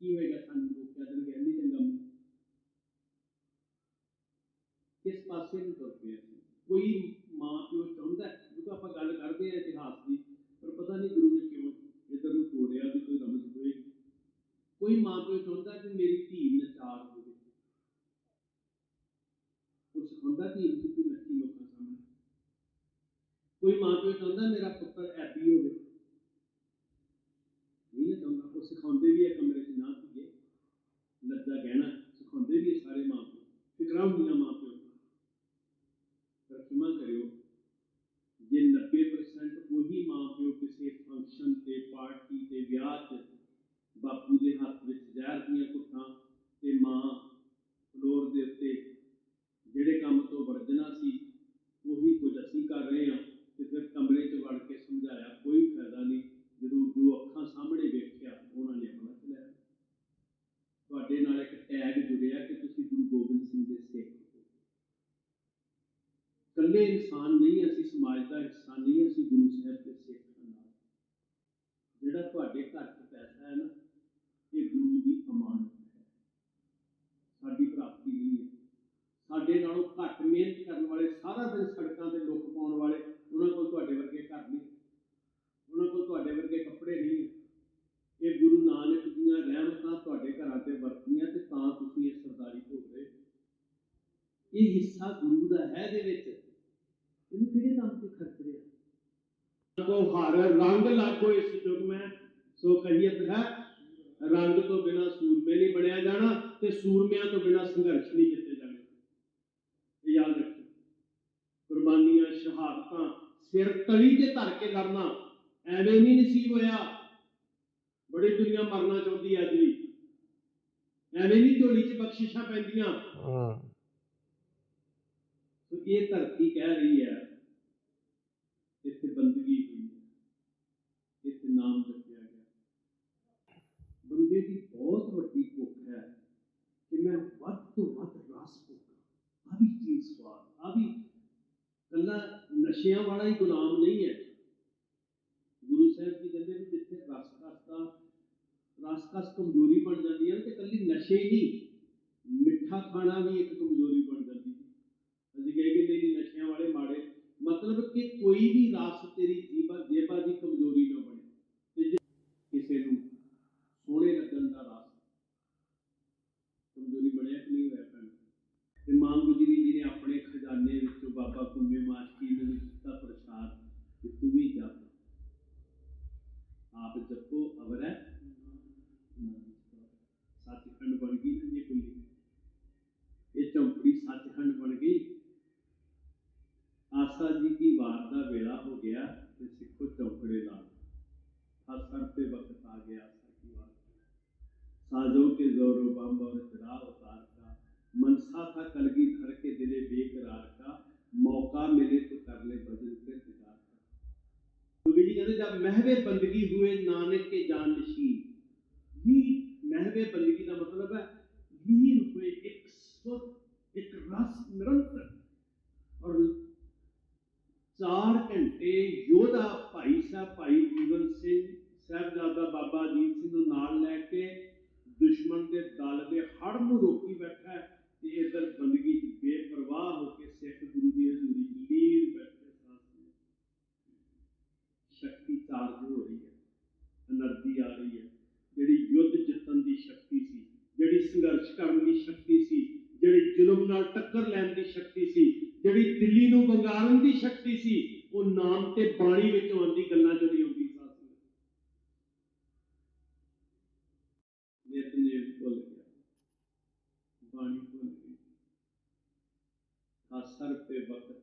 ਕੀ ਹੋਏਗਾ ਸਾਨੂੰ ਲੋਕ ਦੇਣਗੇ ਇੰਨੀ ਚੰਗਾ ਮੂੰਹ। ਕਿਸ ਪਾਸੇ ਨੂੰ ਤੁਰ ਪਿਆ ਕੋਈ ਮਾਂ ਪਿਓ ਚਾਹੁੰਦਾ ਜਦੋਂ ਆਪਾਂ ਗੱਲ ਕਰਦੇ ਆ ਇਤਿਹਾਸ ਦੀ, ਪਰ ਪਤਾ ਨਹੀਂ ਗੁਰੂ ਨੇ ਕਿਉਂ ਇਧਰ ਨੂੰ ਤੋਰਿਆ ਵੀ ਕੋਈ ਰਮਜ਼ ਹੋਏਗੀ ਕੋਈ ਮਾਂ ਪਿਓ ਚਾਹੁੰਦਾ ਕਿ ਮੇਰੀ ਧੀ ਨਚਾਰ ਹੋਵੇ। ਉਹ ਸਿਖਾਉਂਦਾ ਧੀ ਨੂੰ ਕਿ ਤੂੰ ਨੱਚੀ ਲੋਕਾਂ ਸਾਹਮਣੇ ਕੋਈ ਮਾਂ ਪਿਓ ਚਾਹੁੰਦਾ ਮੇਰਾ ਪੁੱਤਰ ਐਬੀ ਹੋਵੇ ਨਹੀਂ ਨਾ ਚਾਹੁੰਦਾ ਉਹ ਸਿਖਾਉਂਦੇ ਵੀ ਹੈ ਕਮਰੇ 'ਚ ਨਾ ਧੀਏ ਲੱਜਾ ਗਹਿਣਾ ਸਿਖਾਉਂਦੇ ਵੀ ਹੈ ਸਾਰੇ ਮਾਂ ਪਿਓ ਫਿਕਰਾਂ ਹੁੰਦੀਆਂ ਮਾਂ ਪਿਓ ਨੂੰ। ਪਰ ਖਿਮਾ ਕਰਿਓ ਜੇ 90% ਉਹੀ ਮਾਂ ਪਿਓ ਕਿਸੇ ਫੰਕਸ਼ਨ ਤੇ ਪਾਰਟੀ ਤੇ, ਵਿਆਹ 'ਚ ਬਾਪੂ ਦੇ ਹੱਥ ਵਿੱਚ ਜ਼ਹਿਰ ਦੀਆਂ ਘੁੱਟਾਂ ਤੇ ਮਾਂ ਫਲੋਰ ਦੇ ਉੱਤੇ ਜਿਹੜੇ ਕੰਮ ਤੋਂ ਵਰਜਣਾ ਸੀ, ਉਹੀ ਕੁਝ ਅਸੀਂ ਕਰ ਰਹੇ ਹਾਂ ਤੇ ਫਿਰ ਕਮਰੇ 'ਚ ਵੜ ਕੇ ਸਮਝਾਇਆ, ਕੋਈ ਫਾਇਦਾ ਨਹੀਂ, ਜਦੋਂ ਜੋ ਅੱਖਾਂ ਸਾਹਮਣੇ ਵੇਖਿਆ, ਉਹਨਾਂ ਨੇ ਆਪਣਾ ਚਲਾਇਆ ਤੁਹਾਡੇ ਨਾਲ ਇੱਕ ਟੈਗ ਜੁੜਿਆ ਕਿ ਤੁਸੀਂ ਗੁਰੂ ਗੋਬਿੰਦ ਸਿੰਘ ਦੇ ਸਿੱਖ ਹੋ। ਇਕੱਲੇ ਇਨਸਾਨ ਨਹੀਂ, ਅਸੀਂ ਸਮਾਜ ਦਾ ਹਿੱਸਾ ਨਹੀਂ, ਅਸੀਂ ਗੁਰੂ ਸਾਹਿਬ ਦੇ ਸਿੱਖ ਜਿਹੜਾ ਤੁਹਾਡੇ ਘਰ 'ਚ ਪੈਸਾ ਹੈ ਨਾ, ਇਹ ਗੁਰੂ ਦੀ ਅਮਾਨਤ ਹੈ। ਸਾਡੀ ਪ੍ਰਾਪਤੀ ਨਹੀਂ ਹੈ। ਸਾਡੇ ਨਾਲੋਂ ਘੱਟ ਮਿਹਨਤ ਕਰਨ ਵਾਲੇ ਸਾਰਾ ਦਿਨ ਸੜਕਾਂ ਤੇ ਲੁੱਕ ਪਾਉਣ ਵਾਲੇ ਉਹਨਾਂ ਕੋਲ ਤੁਹਾਡੇ ਵਰਗੇ ਘਰ ਨਹੀਂ ਉਹਨਾਂ ਕੋਲ ਤੁਹਾਡੇ ਵਰਗੇ ਕੱਪੜੇ ਨਹੀਂ ਇਹ ਗੁਰੂ ਨਾਨਕ ਦੀਆਂ ਰਹਿਮਤਾਂ ਤੁਹਾਡੇ ਘਰਾਂ ਤੇ ਵਰਤੀਆਂ ਤੇ ਤਾਂ ਤੁਸੀਂ ਇਹ ਸਰਦਾਰੀ ਭੋਗ ਰਹੇ ਇਹ ਹਿੱਸਾ ਗੁਰੂ ਦਾ ਹੈ ਦੇ ਵਿੱਚ ਇਹਨੂੰ ਕਿਹੜੇ ਕੰਮ ਤੇ ਖਰਚ ਰਿਹਾ ਕੋ ਹਰ ਰੰਗ ਲਾਗੋ ਇਸ ਯੁੱਗ ਮੈਂ। ਸੋ ਕਹੀਅਤ ਹੈ ਰੰਗ ਤੋਂ ਬਿਨਾ ਸੂਰਮੇ ਨਹੀਂ ਬਣਿਆ ਜਾਣਾ ਤੇ ਸੂਰਮਿਆਂ ਤੋਂ ਬਿਨਾ ਸੰਘਰਸ਼ ਨਹੀਂ ਜਿੱਤੇ ਜਾਣੇ। ਇਹ ਯਾਦ ਰੱਖੋ। ਕੁਰਬਾਨੀਆਂ ਸ਼ਹਾਦਤਾਂ ਸਿਰ ਤਲੀ ਤੇ ਧਰ ਕੇ ਲੜਨਾ ਐਵੇਂ ਨਹੀਂ ਨਸੀਬ ਹੋਇਆ। ਬੜੀ ਦੁਨੀਆ ਮਰਨਾ ਚਾਹੁੰਦੀ ਅੱਜ ਵੀ। ਐਵੇਂ ਨਹੀਂ ਝੋਲੀ 'ਚ ਬਖਸ਼ਿਸ਼ਾਂ ਪੈਂਦੀਆਂ। ਹੂੰ। ਸੋ ਇਹ ਧਰਤੀ ਕਹਿ ਰਹੀ ਹੈ ਇੱਥੇ ਬੰਦਗੀ ਹੋਈ ਹੈ ਇੱਥੇ ਨਾਮ ਜਪਿਆ ਗਿਆ ਬੰਦੇ ਦੀ ਬਹੁਤ ਵੱਡੀ ਭੁੱਖ ਹੈ ਕਿ ਮੈਂ ਵੱਧ ਤੋਂ ਵੱਧ ਰਸ ਭੋਗਾਂ ਆ ਵੀ ਚੀਜ਼ ਸਵਾਦ ਆ ਵੀ ਕੱਲਾ ਨਸ਼ਿਆਂ ਵਾਲਾ ਹੀ ਗੁਲਾਮ ਨਹੀਂ ਹੈ ਗੁਰੂ ਸਾਹਿਬ ਜੀ ਕਹਿੰਦੇ ਵੀ ਜਿੱਥੇ ਰਸ ਰਸ ਦਾ ਰਸ ਕਸ ਕਮਜ਼ੋਰੀ ਬਣ ਜਾਂਦੀ ਹੈ ਤੇ ਕੱਲੀ ਨਸ਼ੇ ਹੀ ਨਹੀਂ ਮਿੱਠਾ ਖਾਣਾ ਵੀ ਇੱਕ ਕਮਜ਼ੋਰੀ ਬਣ ਜਾਂਦੀ ਹੈ سرتے وقت آ گیا سا کی بات سازوں کے زور و بم اور خدا اتار کا منسا تھا، کلگی دھر کے دلے بے قرار کا موقع ملے تو کر لے بدل کے دیدار کا۔ جی کہتے جب محو بندگی ہوئے نانک کے جان نشین بھی محو بندگی کا مطلب ہے میر ہوئے ایک سر، ایک رس نرنتر۔ اور چار گھنٹے یودا بھائی صاحب، بھائی جیون سنگھ ਸਹਿਬਜ਼ਾਦਾ ਬਾਬਾ ਅਜੀਤ ਸਿੰਘ ਨੂੰ ਨਾਲ ਲੈ ਕੇ ਦੁਸ਼ਮਣ ਦੇ ਦਲ ਦੇ ਹੜ ਨੂੰ ਰੋਕੀ ਬੈਠਾ ਹੈ ਤੇ ਇਧਰ ਬੰਦਗੀ 'ਚ ਬੇਪਰਵਾਹ ਹੋ ਕੇ ਸਿੱਖ ਗੁਰੂ ਦੀ ਹਜ਼ੂਰੀ ਲੀਨ ਬੈਠੇ ਸਾਥੀ ਸ਼ਕਤੀ ਚਾਰਜ ਹੋ ਰਹੀ ਹੈ, એનર્ਜੀ ਆ ਰਹੀ ਹੈ। ਜਿਹੜੀ ਯੁੱਧ ਜਿੱਤਣ ਦੀ ਸ਼ਕਤੀ ਸੀ, ਜਿਹੜੀ ਸੰਘਰਸ਼ ਕਰਨ ਦੀ ਸ਼ਕਤੀ ਸੀ, ਜਿਹੜੀ ਜ਼ੁਲਮ ਨਾਲ ਟੱਕਰ ਲੈਣ ਦੀ ਸ਼ਕਤੀ ਸੀ, ਜਿਹੜੀ ਦਿੱਲੀ ਨੂੰ ਬੰਗਾਲਣ ਦੀ ਸ਼ਕਤੀ ਸੀ, ਉਹ ਨਾਮ ਤੇ ਬਾਣੀ ਵਿੱਚੋਂ ਆਂਦੀ ਗੱਲਾਂ ਚੋਂ ਨਹੀਂ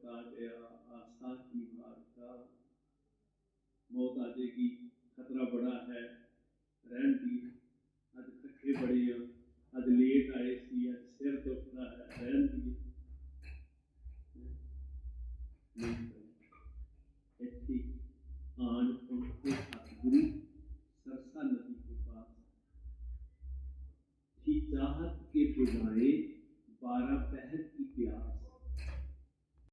کاٹیا آسا کی مار موت آ جائے خطرہ بڑا ہے، رہن دی۔ اج کٹھے بڑے ہیں اج لیٹ آئے سی اج سر دکھتا ہے، رہن دی۔ ایتھے آن ان کو گرو سرسا ندی کے پاس۔ تھی چاہت کے بجائے بارہ پہر کی پیاس۔